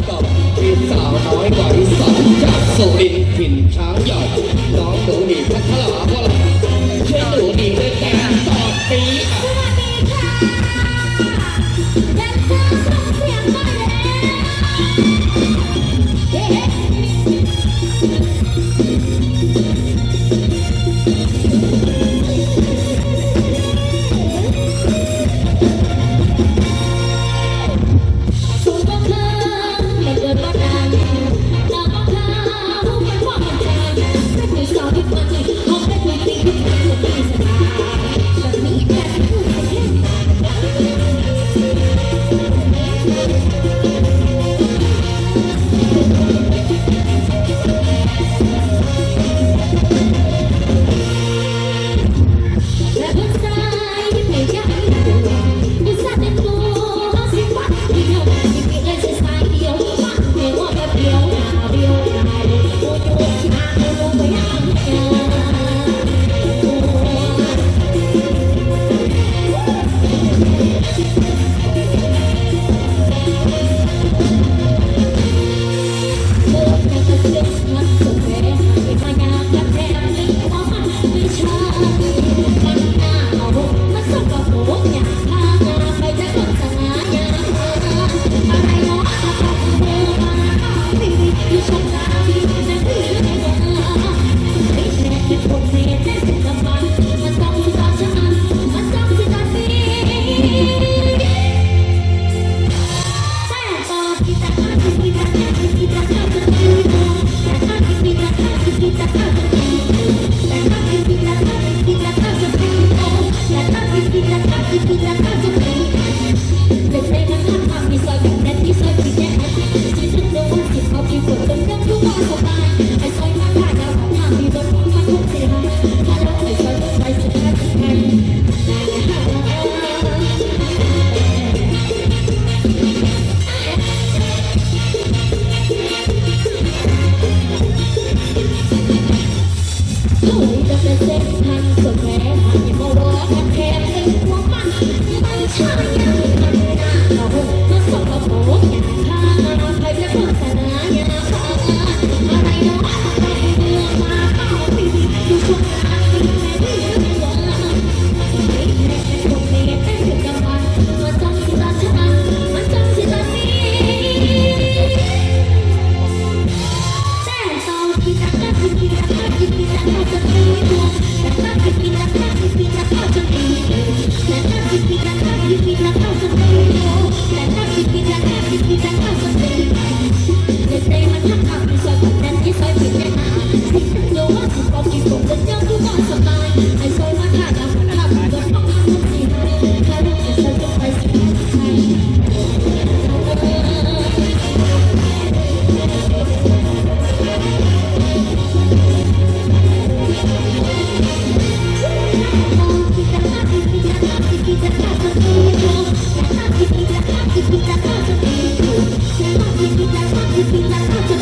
แล้วก็มีสาวน้อยกว่าที่สองจากสุรินทร์ถิ่นช้างใหญ่น้องหนูหนีพัทลาว่าเราช่วยหนูหนีด้วยกันตอบปีอะ Thank you. ที่สบาย Thank you. Yeah. 一定要靠近。